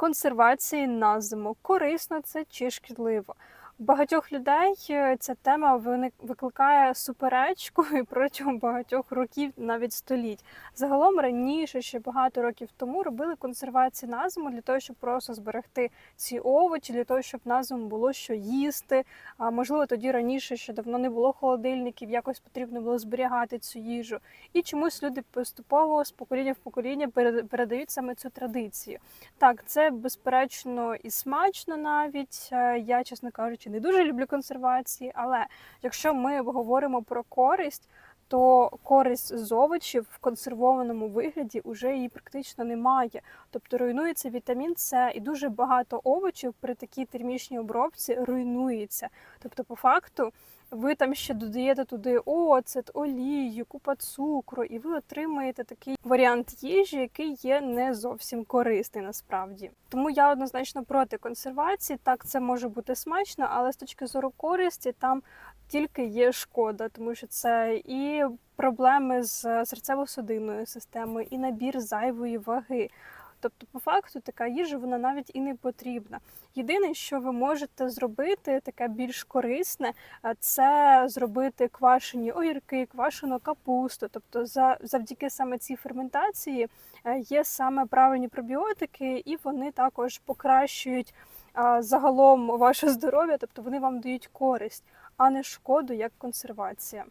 консервації на зиму. Корисно це чи шкідливо? Багатьох людей е, ця тема викликає суперечку і протягом багатьох років, навіть століть. Загалом раніше, ще багато років тому, робили консервації на зиму для того, щоб просто зберегти ці овочі, для того, щоб на було що їсти. А можливо, тоді раніше ще давно не було холодильників, якось потрібно було зберігати цю їжу. І чомусь люди поступово з покоління в покоління перед- передають саме цю традицію. Так, це безперечно і смачно навіть. Е, Я, чесно кажучи, не дуже люблю консервації, але якщо ми говоримо про користь, то користь з овочів в консервованому вигляді вже її практично немає. Тобто руйнується вітамін С, і дуже багато овочів при такій термічній обробці руйнується. Тобто, по факту, ви там ще додаєте туди оцет, олію, купа цукру, і ви отримаєте такий варіант їжі, який є не зовсім корисний насправді. Тому я однозначно проти консервації. Так, це може бути смачно, але з точки зору користі там тільки є шкода, тому що це і проблеми з серцево-судинною системою, і набір зайвої ваги. Тобто, по факту, така їжа вона навіть і не потрібна. Єдине, що ви можете зробити, таке більш корисне, е, це зробити квашені огірки, квашену капусту. Тобто, за завдяки саме цій ферментації е, є саме правильні пробіотики, і вони також покращують а, загалом ваше здоров'я, тобто вони вам дають користь, а не шкоду як консервація.